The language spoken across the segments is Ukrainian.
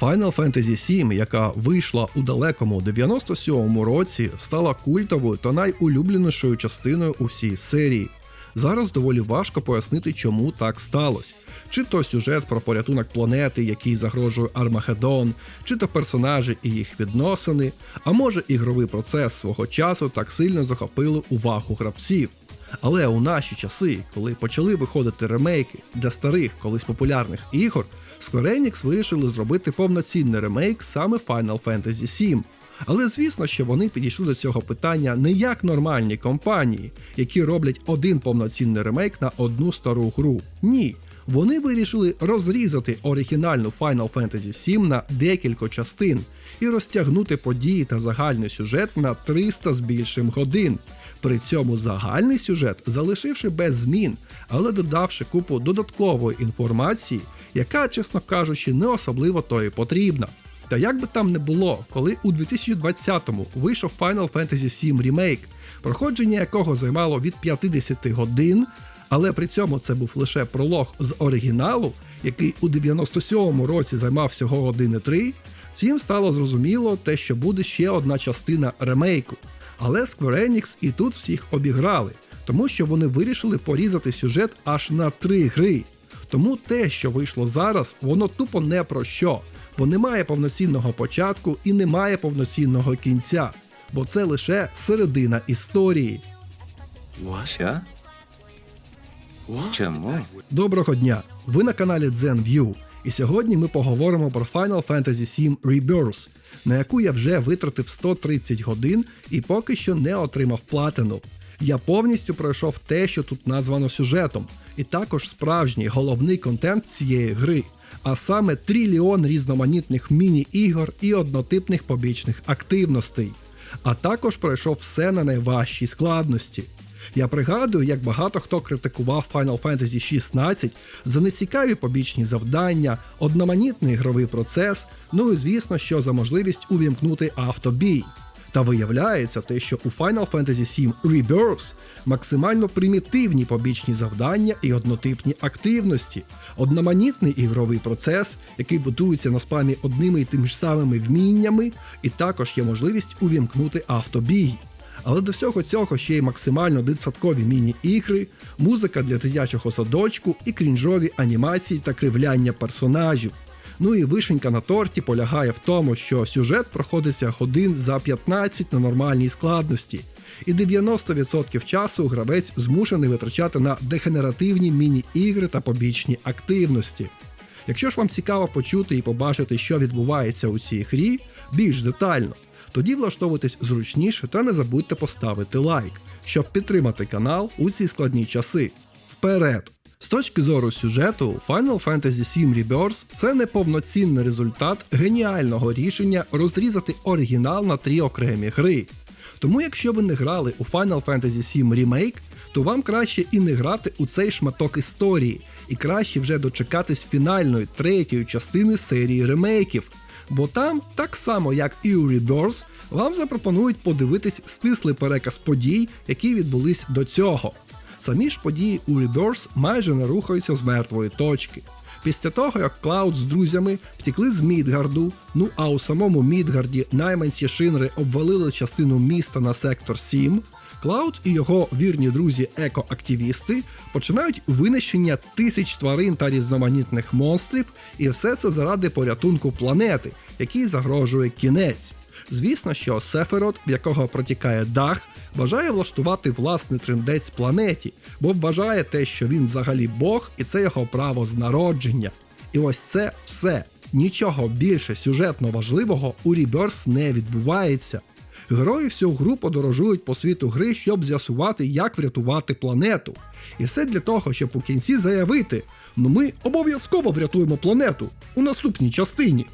Final Fantasy VII, яка вийшла у далекому 97-му році, стала культовою та найулюбленішою частиною у всій серії. Зараз доволі важко пояснити, чому так сталося. Чи то сюжет про порятунок планети, який загрожує Армагеддон, чи то персонажі і їх відносини, а може ігровий процес свого часу так сильно захопили увагу гравців. Але у наші часи, коли почали виходити ремейки для старих колись популярних ігор, Square Enix вирішили зробити повноцінний ремейк саме Final Fantasy VII. Але звісно, що вони підійшли до цього питання не як нормальні компанії, які роблять один повноцінний ремейк на одну стару гру. Ні. Вони вирішили розрізати оригінальну Final Fantasy VII на декілька частин і розтягнути події та загальний сюжет на 300 з більшим годин. При цьому загальний сюжет залишивши без змін, але додавши купу додаткової інформації, яка, чесно кажучи, не особливо то і потрібна. Та як би там не було, коли у 2020-му вийшов Final Fantasy VII Remake, проходження якого займало від 50 годин, але при цьому це був лише пролог з оригіналу, який у 97-му році займав всього години 3, всім стало зрозуміло те, що буде ще одна частина ремейку. Але Square Enix і тут всіх обіграли, тому що вони вирішили порізати сюжет аж на три гри. Тому те, що вийшло зараз, воно тупо не про що, бо немає повноцінного початку і немає повноцінного кінця, бо це лише середина історії. Що? Чому? Доброго дня! Ви на каналі ZenView, і сьогодні ми поговоримо про Final Fantasy VII Rebirth, на яку я вже витратив 130 годин і поки що не отримав платину. Я повністю пройшов те, що тут названо сюжетом, і також справжній головний контент цієї гри, а саме трильйон різноманітних міні-ігор і однотипних побічних активностей. А також пройшов все на найважчій складності. Я пригадую, як багато хто критикував Final Fantasy 16 за нецікаві побічні завдання, одноманітний ігровий процес, ну і звісно, що за можливість увімкнути автобій. Та виявляється те, що у Final Fantasy VII Rebirth максимально примітивні побічні завдання і однотипні активності, одноманітний ігровий процес, який будується на спамі одними і тими ж самими вміннями, і також є можливість увімкнути автобій. Але до всього цього ще й максимально дитсадкові міні-ігри, музика для дитячого садочку і крінжові анімації та кривляння персонажів. Ну і вишенька на торті полягає в тому, що сюжет проходиться годин за 15 на нормальній складності, і 90% часу гравець змушений витрачати на дегенеративні міні-ігри та побічні активності. Якщо ж вам цікаво почути і побачити, що відбувається у цій грі, більш детально, тоді влаштовуйтесь зручніше та не забудьте поставити лайк, щоб підтримати канал у ці складні часи. Вперед! З точки зору сюжету, Final Fantasy VII Rebirth – це неповноцінний результат геніального рішення розрізати оригінал на три окремі гри. Тому якщо ви не грали у Final Fantasy VII Remake, то вам краще і не грати у цей шматок історії, і краще вже дочекатись фінальної третьої частини серії ремейків. Бо там, так само як і у Rebirth, вам запропонують подивитись стислий переказ подій, які відбулись до цього. Самі ж події у Rebirth майже не рухаються з мертвої точки. Після того, як Клауд з друзями втекли з Мідгарду, ну а у самому Мідгарді найманці Шинри обвалили частину міста на сектор 7, Клауд і його вірні друзі екоактивісти починають винищення тисяч тварин та різноманітних монстрів, і все це заради порятунку планети, який загрожує кінець. Звісно, що Сеферот, в якого протікає дах, бажає влаштувати власний трендець планеті, бо вважає те, що він взагалі Бог, і це його право з народження. І ось це все. Нічого більше сюжетно важливого у Rebirth не відбувається. Герої всю гру подорожують по світу гри, щоб з'ясувати, як врятувати планету. І все для того, щоб у кінці заявити: ну ми обов'язково врятуємо планету у наступній частині.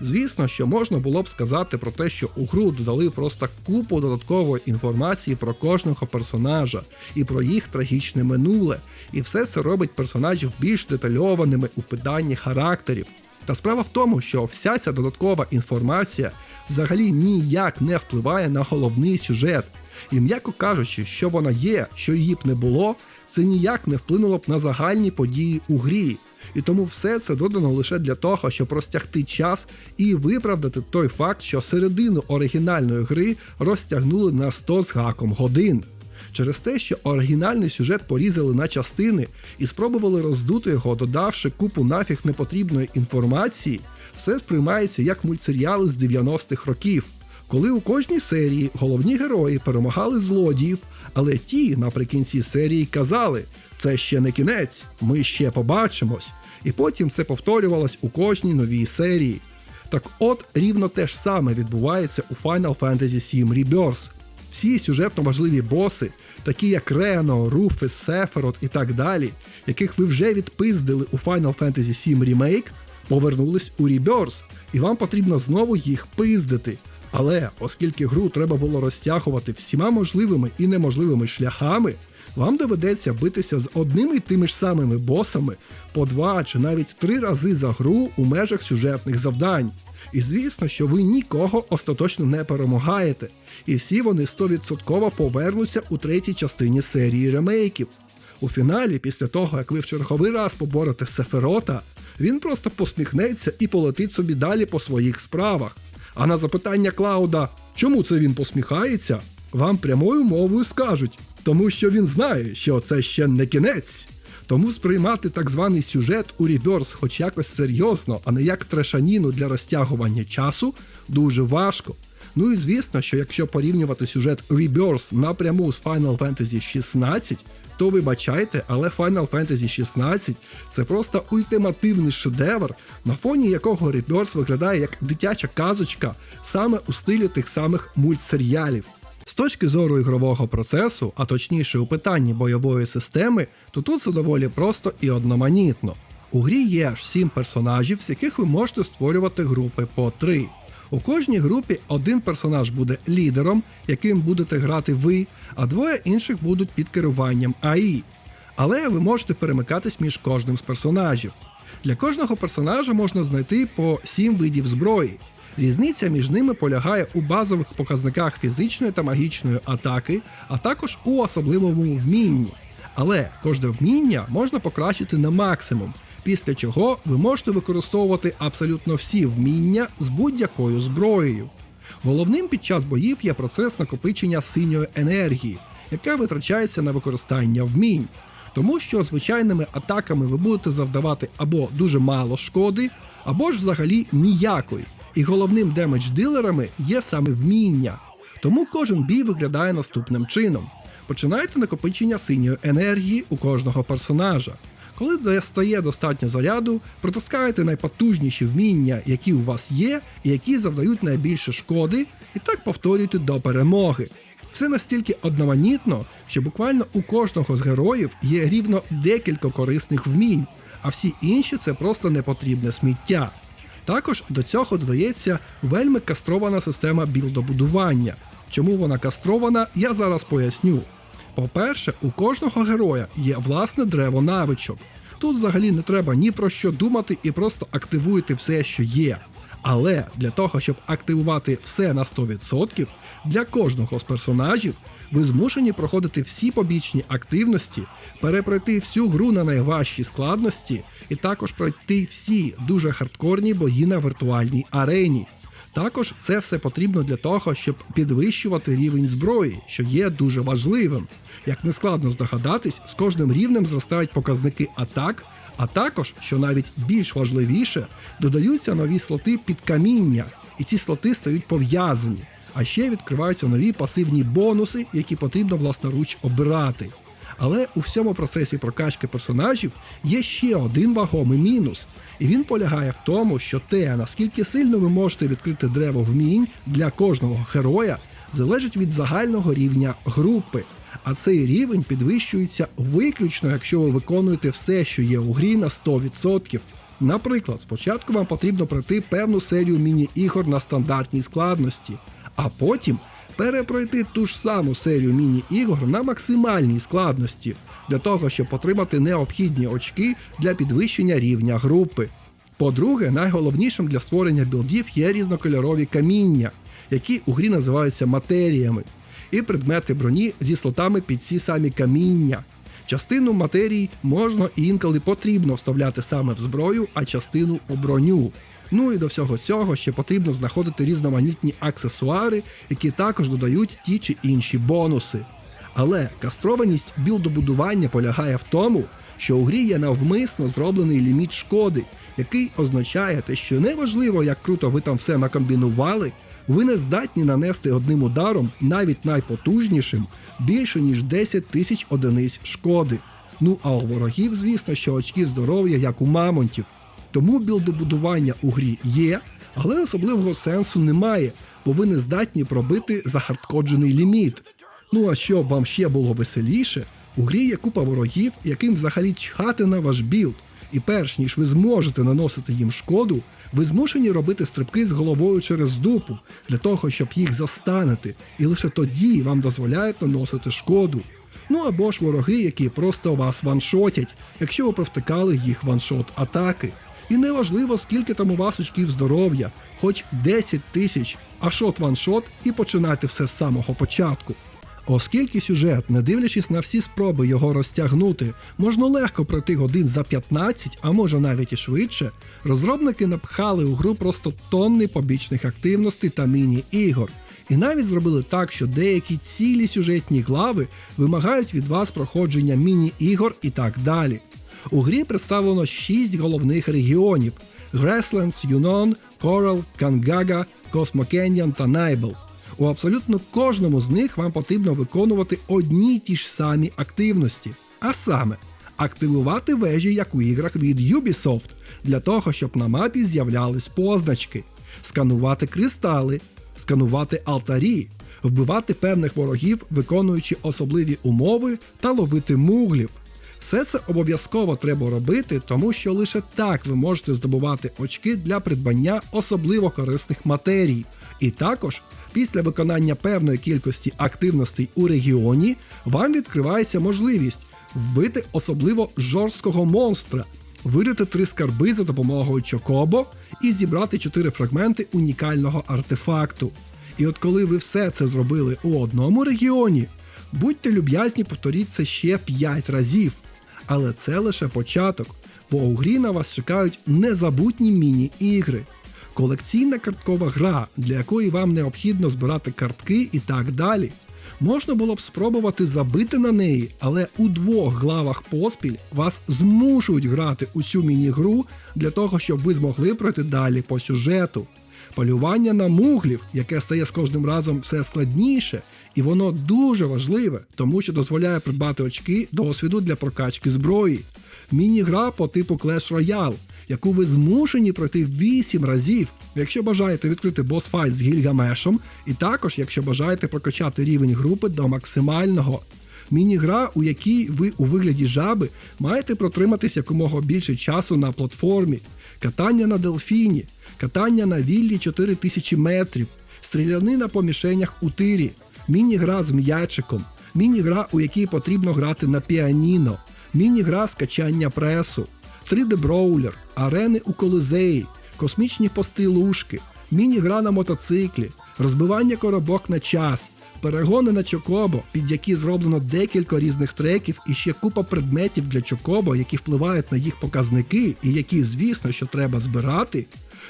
Звісно, що можна було б сказати про те, що у гру додали просто купу додаткової інформації про кожного персонажа і про їх трагічне минуле, і все це робить персонажів більш детальованими у питанні характерів. Та справа в тому, що вся ця додаткова інформація взагалі ніяк не впливає на головний сюжет. І м'яко кажучи, що вона є, що її б не було, це ніяк не вплинуло б на загальні події у грі. І тому все це додано лише для того, щоб розтягти час і виправдати той факт, що середину оригінальної гри розтягнули на 100 з гаком годин. Через те, що оригінальний сюжет порізали на частини і спробували роздути його, додавши купу нафіг непотрібної інформації, все сприймається як мультсеріали з 90-х років, коли у кожній серії головні герої перемагали злодіїв, але ті наприкінці серії казали: це ще не кінець, ми ще побачимось. І потім це повторювалось у кожній новій серії. Так от рівно те ж саме відбувається у Final Fantasy VII Rebirth. Всі сюжетно важливі боси, такі як Рено, Руфис, Сеферот і так далі, яких ви вже відпиздили у Final Fantasy VII Remake, повернулись у Rebirth, і вам потрібно знову їх пиздити. Але оскільки гру треба було розтягувати всіма можливими і неможливими шляхами, вам доведеться битися з одними й тими ж самими босами по два чи навіть три рази за гру у межах сюжетних завдань. І звісно, що ви нікого остаточно не перемагаєте, і всі вони 100% повернуться у третій частині серії ремейків. У фіналі, після того, як ви в черговий раз поборете Сеферота, він просто посміхнеться і полетить собі далі по своїх справах. А на запитання Клауда, чому це він посміхається, вам прямою мовою скажуть, тому що він знає, що це ще не кінець. Тому сприймати так званий сюжет у Rebirth хоч якось серйозно, а не як трешаніну для розтягування часу, дуже важко. Ну і звісно, що якщо порівнювати сюжет Rebirth напряму з Final Fantasy 16, то вибачайте, але Final Fantasy 16 це просто ультимативний шедевр, на фоні якого Rebirth виглядає як дитяча казочка саме у стилі тих самих мультсеріалів. З точки зору ігрового процесу, а точніше у питанні бойової системи, то тут все доволі просто і одноманітно. У грі є аж 7 персонажів, з яких ви можете створювати групи по 3. У кожній групі один персонаж буде лідером, яким будете грати ви, а двоє інших будуть під керуванням АІ. Але ви можете перемикатись між кожним з персонажів. Для кожного персонажа можна знайти по 7 видів зброї. Різниця між ними полягає у базових показниках фізичної та магічної атаки, а також у особливому вмінні. Але кожне вміння можна покращити на максимум, після чого ви можете використовувати абсолютно всі вміння з будь-якою зброєю. Головним під час боїв є процес накопичення синьої енергії, яка витрачається на використання вмінь. Тому що звичайними атаками ви будете завдавати або дуже мало шкоди, або ж взагалі ніякої. І головним демедж-дилерами є саме вміння. Тому кожен бій виглядає наступним чином: починаєте накопичення синьої енергії у кожного персонажа. Коли достає достатньо заряду, протискаєте найпотужніші вміння, які у вас є, і які завдають найбільше шкоди, і так повторюєте до перемоги. Все настільки одноманітно, що буквально у кожного з героїв є рівно декілька корисних вмінь, а всі інші це просто непотрібне сміття. Також до цього додається вельми кастрована система білдобудування. Чому вона кастрована, я зараз поясню. По-перше, у кожного героя є власне древо навичок. Тут взагалі не треба ні про що думати і просто активуєте все, що є. Але для того, щоб активувати все на 100%, для кожного з персонажів ви змушені проходити всі побічні активності, перепройти всю гру на найважчій складності, і також пройти всі дуже хардкорні бої на віртуальній арені. Також це все потрібно для того, щоб підвищувати рівень зброї, що є дуже важливим. Як не складно здогадатись, з кожним рівнем зростають показники атак, а також, що навіть більш важливіше, додаються нові слоти під каміння, і ці слоти стають пов'язані. А ще відкриваються нові пасивні бонуси, які потрібно власноруч обирати. Але у всьому процесі прокачки персонажів є ще один вагомий мінус, і він полягає в тому, що те, наскільки сильно ви можете відкрити древо вмінь для кожного героя, залежить від загального рівня групи. А цей рівень підвищується виключно, якщо ви виконуєте все, що є у грі на 100%. Наприклад, спочатку вам потрібно пройти певну серію міні-ігор на стандартній складності, а потім перепройти ту ж саму серію міні-ігор на максимальній складності, для того, щоб отримати необхідні очки для підвищення рівня групи. По-друге, найголовнішим для створення білдів є різнокольорові каміння, які у грі називаються матеріями, і предмети броні зі слотами під ці самі каміння. Частину матерій можна і інколи потрібно вставляти саме в зброю, а частину у броню. Ну і до всього цього ще потрібно знаходити різноманітні аксесуари, які також додають ті чи інші бонуси. Але кастрованість білдобудування полягає в тому, що у грі є навмисно зроблений ліміт шкоди, який означає те, що неважливо, як круто ви там все накомбінували, ви не здатні нанести одним ударом, навіть найпотужнішим, більше ніж 10 тисяч одиниць шкоди. Ну а у ворогів, звісно, що очки здоров'я, як у мамонтів. Тому білдобудування у грі є, але особливого сенсу немає, бо ви не здатні пробити захардкоджений ліміт. Ну а щоб вам ще було веселіше, у грі є купа ворогів, яким взагалі чхати на ваш білд. І перш ніж ви зможете наносити їм шкоду, ви змушені робити стрибки з головою через дупу для того, щоб їх застанити, і лише тоді вам дозволяють наносити шкоду. Ну або ж вороги, які просто вас ваншотять, якщо ви провтикали їх ваншот атаки. І неважливо, скільки там у вас очків здоров'я, хоч 10 тисяч, а шот ваншот і починайте все з самого початку. Оскільки сюжет, не дивлячись на всі спроби його розтягнути, можна легко пройти годин за 15, а може навіть і швидше, розробники напхали у гру просто тонни побічних активностей та міні-ігор. І навіть зробили так, що деякі цілі сюжетні глави вимагають від вас проходження міні-ігор і так далі. У грі представлено 6 головних регіонів: Grasslands, Юнон, Coral, Кангага, Cosmo Canyon та Найбл. У абсолютно кожному з них вам потрібно виконувати одні й ті ж самі активності. А саме, активувати вежі, як у іграх від Ubisoft, для того, щоб на мапі з'являлись позначки, сканувати кристали, сканувати алтарі, вбивати певних ворогів, виконуючи особливі умови та ловити муглів. Все це обов'язково треба робити, тому що лише так ви можете здобувати очки для придбання особливо корисних матерій. І також після виконання певної кількості активностей у регіоні вам відкривається можливість вбити особливо жорсткого монстра, вирити три скарби за допомогою Чокобо і зібрати чотири фрагменти унікального артефакту. І от коли ви все це зробили у одному регіоні, будьте люб'язні, повторіть це ще 5 разів. Але це лише початок, бо у грі на вас чекають незабутні міні-ігри. Колекційна карткова гра, для якої вам необхідно збирати картки і так далі. Можна було б спробувати забити на неї, але у двох главах поспіль вас змушують грати у цю міні-гру для того, щоб ви змогли пройти далі по сюжету. Полювання на муглів, яке стає з кожним разом все складніше, і воно дуже важливе, тому що дозволяє придбати очки досвіду для прокачки зброї. Міні-гра по типу Clash Royale, яку ви змушені пройти 8 разів, якщо бажаєте відкрити босфайт з Гільгамешем, і також якщо бажаєте прокачати рівень групи до максимального. Міні-гра, у якій ви у вигляді жаби маєте протриматись якомога більше часу на платформі, катання на дельфіні, катання на віллі 4000 метрів, стрілянина по мішенях у тирі, міні-гра з м'ячиком, міні-гра, у якій потрібно грати на піаніно, міні-гра з качання пресу, 3D броулер, арени у колизеї, космічні пострілушки, міні-гра на мотоциклі, розбивання коробок на час, перегони на Чокобо, під які зроблено декілька різних треків і ще купа предметів для Чокобо, які впливають на їх показники, і які, звісно, що треба збирати.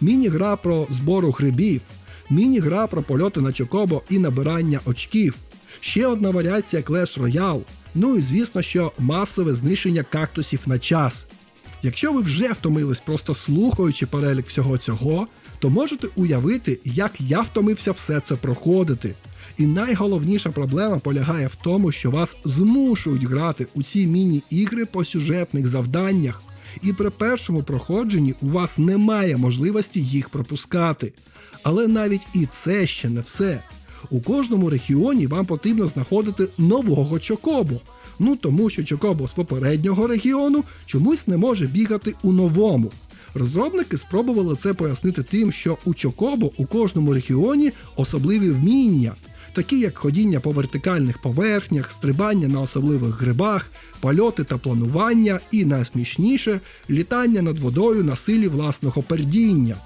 Міні-гра про збору грибів, міні-гра про польоти на Чокобо і набирання очків. Ще одна варіація Clash Royale. Ну і звісно, що масове знищення кактусів на час. Якщо ви вже втомились просто слухаючи перелік всього цього, то можете уявити, як я втомився все це проходити. І найголовніша проблема полягає в тому, що вас змушують грати у ці міні-ігри по сюжетних завданнях, і при першому проходженні у вас немає можливості їх пропускати. Але навіть і це ще не все. У кожному регіоні вам потрібно знаходити нового чокобу. Ну тому що чокобо з попереднього регіону чомусь не може бігати у новому. Розробники спробували це пояснити тим, що у Чокобо у кожному регіоні особливі вміння, такі як ходіння по вертикальних поверхнях, стрибання на особливих грибах, польоти та планування, і найсмішніше літання над водою на силі власного пердіння.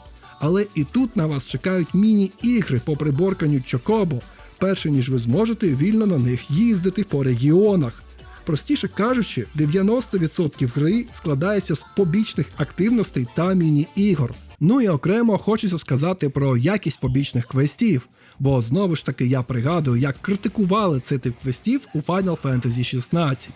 Але і тут на вас чекають міні-ігри по приборканню Чокобо, перше ніж ви зможете вільно на них їздити по регіонах. Простіше кажучи, 90% гри складається з побічних активностей та міні-ігор. Ну і окремо хочеться сказати про якість побічних квестів, бо знову ж таки я пригадую, як критикували цей тип квестів у Final Fantasy 16.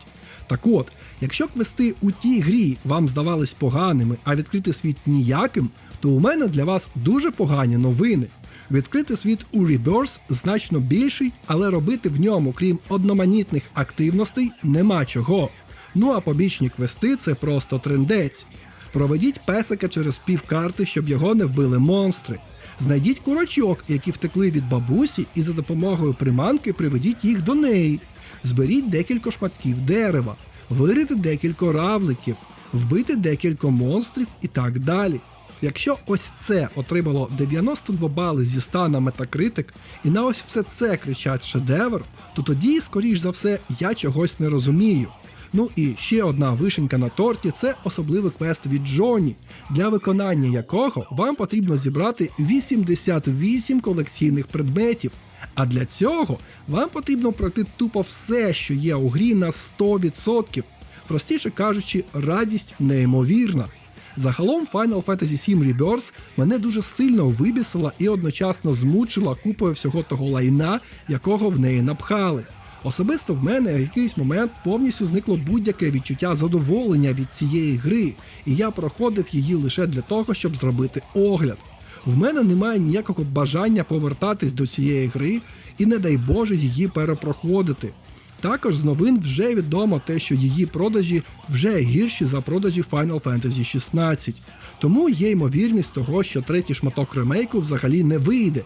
Так от, якщо квести у тій грі вам здавались поганими, а відкритий світ ніяким, то у мене для вас дуже погані новини. Відкритий світ у Rebirth значно більший, але робити в ньому, крім одноманітних активностей, нема чого. Ну а побічні квести це просто трендець. Проведіть песика через півкарти, щоб його не вбили монстри. Знайдіть курочок, які втекли від бабусі, і за допомогою приманки приведіть їх до неї. Зберіть декілька шматків дерева, вирити декілька равликів, вбити декілька монстрів і так далі. Якщо ось це отримало 92 бали зі 100 на Metacritic, і на ось все це кричать шедевр, то тоді, скоріш за все, я чогось не розумію. Ну і ще одна вишенька на торті це особливий квест від Джоні, для виконання якого вам потрібно зібрати 88 колекційних предметів. А для цього вам потрібно пройти тупо все, що є у грі на 100%. Простіше кажучи, радість неймовірна. Загалом Final Fantasy VII Rebirth мене дуже сильно вибісила і одночасно змучила купою всього того лайна, якого в неї напхали. Особисто в мене в якийсь момент повністю зникло будь-яке відчуття задоволення від цієї гри, і я проходив її лише для того, щоб зробити огляд. В мене немає ніякого бажання повертатись до цієї гри і, не дай Боже, її перепроходити. Також з новин вже відомо те, що її продажі вже гірші за продажі Final Fantasy 16. Тому є ймовірність того, що третій шматок ремейку взагалі не вийде.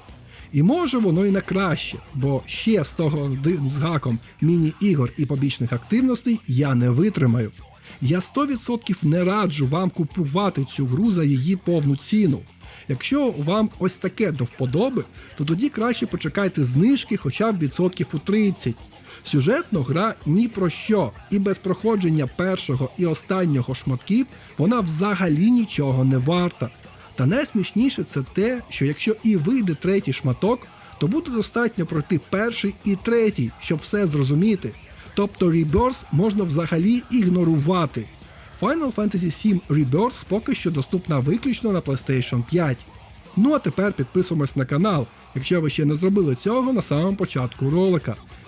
І може воно і на краще, бо ще з того з гаком міні-ігор і побічних активностей я не витримаю. Я 100% не раджу вам купувати цю гру за її повну ціну. Якщо вам ось таке до вподоби, то тоді краще почекайте знижки хоча б відсотків у 30. Сюжетно гра ні про що, і без проходження першого і останнього шматків вона взагалі нічого не варта. Та найсмішніше це те, що якщо і вийде третій шматок, то буде достатньо пройти перший і третій, щоб все зрозуміти. Тобто Rebirth можна взагалі ігнорувати. Final Fantasy VII Rebirth поки що доступна виключно на PlayStation 5. Ну а тепер підписуємось на канал, якщо ви ще не зробили цього на самому початку ролика.